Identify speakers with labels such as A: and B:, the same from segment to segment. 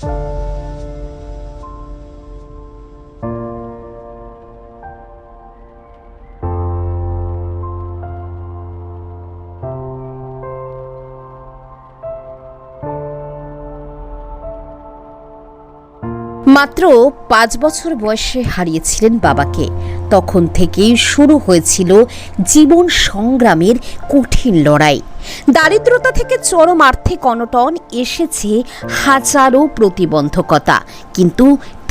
A: Thank you. মাত্র পাঁচ বছর বয়সে হারিয়েছিলেন বাবাকে। তখন থেকেই শুরু হয়েছিল জীবন সংগ্রামের কঠিন লড়াই। দারিদ্রতা থেকে চরম আর্থিক অনটন এসেছে হাজারো প্রতিবন্ধকতা। কিন্তু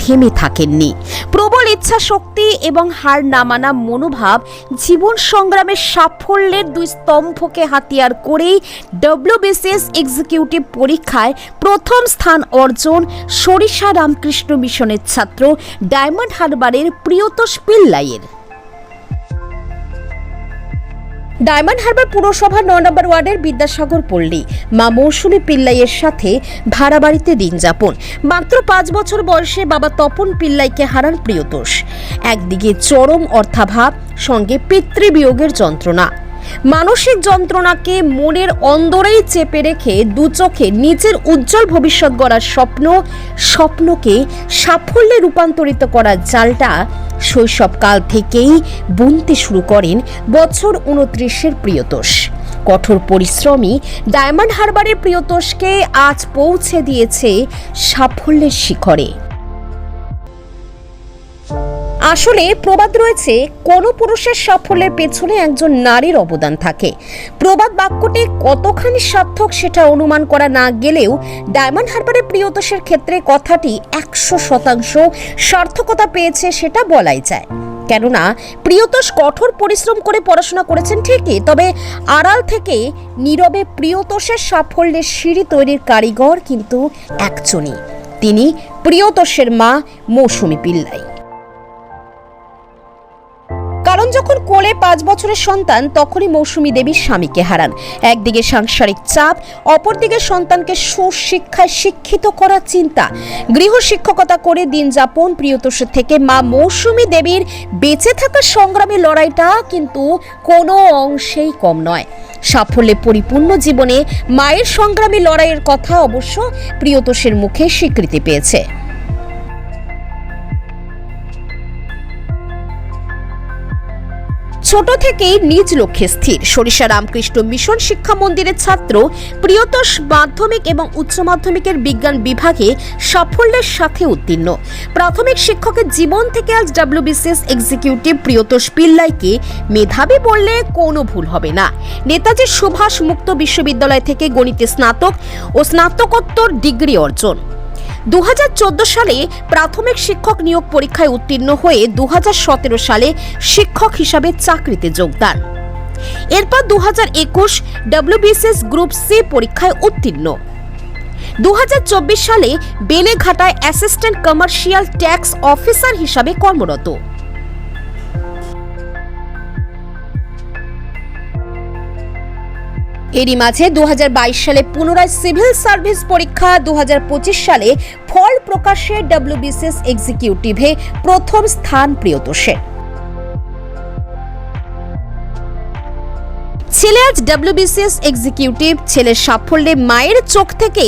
A: থেমে থাকেননি। প্রবল ইচ্ছা শক্তি এবং হার না মানা মনোভাব জীবন সংগ্রামের সাফল্যের দুই স্তম্ভকে হাতিয়ার করেই ডব্লিউবিসিএস এক্সিকিউটিভ পরীক্ষায় প্রথম স্থান অর্জন সরিষা রামকৃষ্ণ মিশনের ছাত্র ডায়মন্ড হারবারের প্রিয়তোষ পিল্লাইয়ের। ডায়মন্ড হারবার পুরসভার ন নম্বর ওয়ার্ডের বিদ্যাসাগর পল্লী। মা মৌসুমী পিল্লাইয়ের সাথে ভাড়া বাড়িতে দিন যাপন। মাত্র পাঁচ বছর বয়সে বাবা তপন পিল্লাইকে হারান প্রিয়তোষ। একদিকে চরম অর্থাভাব, সঙ্গে পিতৃবিয়োগের যন্ত্রণা। মানসিক যন্ত্রণাকে মনের অন্দরেই চেপে রেখে দু চোখে নিজের উজ্জ্বল ভবিষ্যৎ গড়ার স্বপ্ন, স্বপ্নকে সাফল্যে রূপান্তরিত করার জালটা শৈশবকাল থেকেই বুনতে শুরু করেন বছর উনত্রিশের প্রিয়তোষ। কঠোর পরিশ্রমী ডায়মন্ড হারবারের প্রিয়তোষকে আজ পৌঁছে দিয়েছে সাফল্যের শিখরে। আসলে প্রবাদ রয়েছে, কোন পুরুষের সাফল্যের পেছনে একজন নারীর অবদান থাকে। প্রবাদ বাক্যটি কতখানি সার্থক সেটা অনুমান করা না গেলেও ডায়মন্ড হারবারের প্রিয়তোষের ক্ষেত্রে কথাটি একশো শতাংশ সার্থকতা পেয়েছে সেটা বলাই যায়। কেননা প্রিয়তোষ কঠোর পরিশ্রম করে পড়াশোনা করেছেন ঠিকই, তবে আড়াল থেকে নীরবে প্রিয়তোষের সাফল্যের সিঁড়ি তৈরির কারিগর কিন্তু একজনই। তিনি প্রিয়তোষের মা মৌসুমী পিল্লাই। কারণ যখন কোলে পাঁচ বছরের সন্তান, তখনই মৌসুমী দেবীর স্বামীকে হারান। একদিকে সাংসারিক চাপ, অপরদিকে সন্তানকে সুশিক্ষায় শিক্ষিত করার চিন্তা। গৃহ শিক্ষকতা করে দিন যাপন প্রিয়তোষের থেকে মা মৌসুমী দেবীর বেঁচে থাকার সংগ্রামী লড়াইটা কিন্তু কোনো অংশেই কম নয়। সাফল্যে পরিপূর্ণ জীবনে মায়ের সংগ্রামী লড়াইয়ের কথা অবশ্য প্রিয়তোষের মুখে স্বীকৃতি পেয়েছে। ছোট থেকেই নিজ লক্ষ্যে স্থির। সরিষা রামকৃষ্ণ মিশন শিক্ষা মন্দিরের ছাত্র, প্রিয়তোষ মাধ্যমিক এবং উচ্চ মাধ্যমিকের বিজ্ঞান বিভাগে সাফল্যের সাথে উত্তীর্ণ। প্রাথমিক শিক্ষকের জীবন থেকে আজ ডাব্লিউবিসিএস এক্সিকিউটিভ প্রিয়তোষ পিল্লাইকে মেধাবী বললে কোনো ভুল হবে না। নেতাজি সুভাষ মুক্ত বিশ্ববিদ্যালয় থেকে গণিতে স্নাতক ও স্নাতকোত্তর ডিগ্রি অর্জন। দু হাজার চোদ্দ সালে প্রাথমিক শিক্ষক নিয়োগ পরীক্ষায় উত্তীর্ণ হয়ে দু হাজার সতেরো সালে শিক্ষক হিসাবে চাকরিতে যোগদান। এরপর দু হাজার একুশ ডাব্লিউবিসিএস গ্রুপ সি পরীক্ষায় উত্তীর্ণ। দু হাজার চব্বিশ সালে বেলেঘাটায় অ্যাসিস্ট্যান্ট কমার্শিয়াল ট্যাক্স অফিসার হিসাবে কর্মরত। এরই মাঝে দু হাজার বাইশ সালে পুনরায় সিভিল সার্ভিস পরীক্ষা দু হাজার পঁচিশ সালে ফল প্রকাশে ডাব্লিউবিসিএস এক্সিকিউটিভে প্রথম স্থান প্রিয়তোষের ছেলে আজ ডাব্লিউবিসিএস এক্সিকিউটিভ ছেলের সাফল্যে মায়ের চোখ থেকে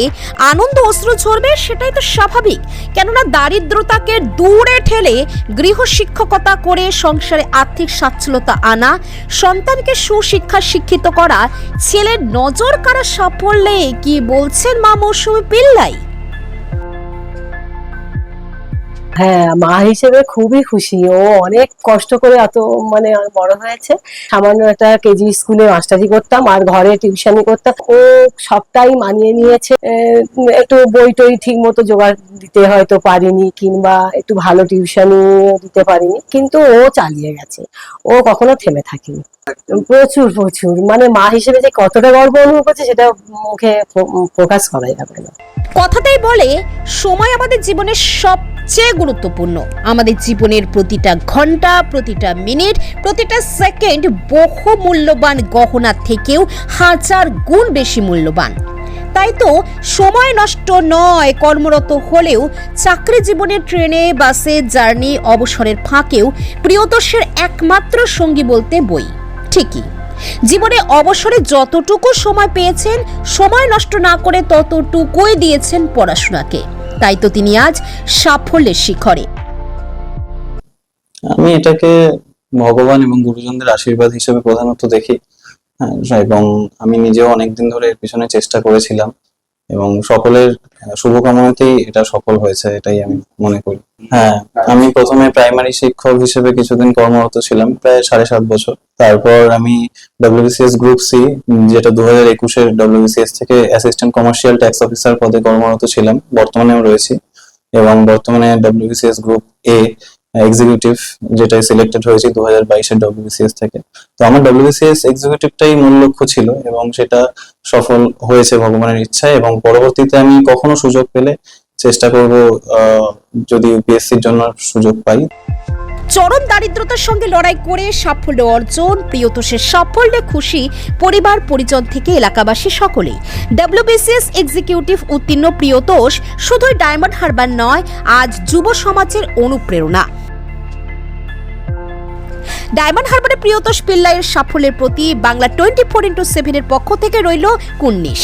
A: আনন্দ অশ্রু ঝরবে, সেটাই তো স্বাভাবিক। কেননা দারিদ্রতাকে দূরে ঠেলে গৃহ শিক্ষকতা করে সংসারে আর্থিক সচ্ছলতা আনা, সন্তানকে সুশিক্ষা শিক্ষিত করা, ছেলের নজর কারা সাফল্যে কি বলছেন মা মৌসুমী পিল্লাই?
B: হ্যাঁ মা হিসেবে খুবই খুশি। ও অনেক কষ্ট করে এত মানে বড় হয়েছে। সামান্য একটা কেজি স্কুলে মাস্টারি করতাম আর ঘরে টিউশনি করতাম। ও সবটাই মানিয়ে নিয়েছে। একটু বই টই ঠিক মতো জোগাড় দিতে হয়তো পারিনি কিংবা একটু ভালো টিউশনি দিতে পারিনি। কিন্তু ও চালিয়ে গেছে। ও কখনো থেমে থাকেনি। প্রচুর প্রচুর। মানে মা হিসেবে যে কতটা গর্ব অনুভব করছে সেটা মুখে প্রকাশ করা যাবে না।
A: কথাটাই বলে, সময় আমাদের জীবনের সবচেয়ে গুরুত্বপূর্ণ। আমাদের জীবনের প্রতিটা ঘণ্টা, প্রতিটা মিনিট, প্রতিটা সেকেন্ড বহু মূল্যবান গহনা থেকেও হাজার গুণ বেশি মূল্যবান। তাই তো সময় নষ্ট নয়, কর্মরত হলেও চাকরি জীবনের ট্রেনে, বাসে, জার্নি, অবসরের ফাঁকেও প্রিয়তোষের একমাত্র সঙ্গী বলতে বই। ঠিকই। জীবনে অবসরে যতটুকু সময় পেয়েছেন, সময় নষ্ট না করে ততটুকুই দিয়েছেন পড়াশোনাকে। তাই তো তিনি আজ সাফল্যের শিখরে।
C: আমি এটাকে ভগবান এবং গুরুজনদের আশীর্বাদ হিসেবে প্রধানত দেখি হ্যাঁ, এবং আমি নিজেও অনেকদিন ধরে এর পিছনে চেষ্টা করেছিলাম। এবং সকলের শুভকামনাতেই এটা সফল হয়েছে, এটাই আমি মনে করি। হ্যাঁ আমি প্রথমে প্রাইমারি শিক্ষক হিসেবে কিছুদিন কর্মরত ছিলাম, প্রায় সাড়ে সাত বছর। তারপর আমি ডব্লিউবিসিএস গ্রুপ সি যেটা দু হাজার একুশের ডব্লিউবিসিএস থেকে অ্যাসিস্ট্যান্ট কমার্শিয়াল ট্যাক্স অফিসার পদে কর্মরত ছিলাম, বর্তমানেও রয়েছি। এবং বর্তমানে ডব্লিউবিসিএস গ্রুপ এ এক্সিকিউটিভ যেটা সিলেক্টেড হয়েছে দু হাজার বাইশের ডব্লিউবিসিএস থেকে। তো আমার ডব্লিউবিসিএস এক্সিকিউটিভটাই মূল লক্ষ্য ছিল এবং সেটা সফল হয়েছে ভগবানের ইচ্ছায় এবং পরবর্তীতে আমি কখনো সুযোগ পেলে চেষ্টা করব যদি ইউপিএসসির জন্য সুযোগ পাই।
A: চরম দারিদ্রতার সঙ্গে লড়াই করে সাফল্য অর্জন প্রিয়তোষের সাফল্যে, খুশি পরিবার, পরিজন থেকে এলাকাবাসী সকলেই। ডাব্লিউবিসিএস এক্সিকিউটিভ উত্তীর্ণ প্রিয়তোষ শুধুই ডায়মন্ড হারবার নয়, আজ যুব সমাজের অনুপ্রেরণা। ডায়মন্ড হারবারে প্রিয়তোষ পিল্লাইয়ের সাফল্যের প্রতি বাংলা টোয়েন্টি ফোর ইন্টু সেভেনের পক্ষ থেকে রইল কুন্নিশ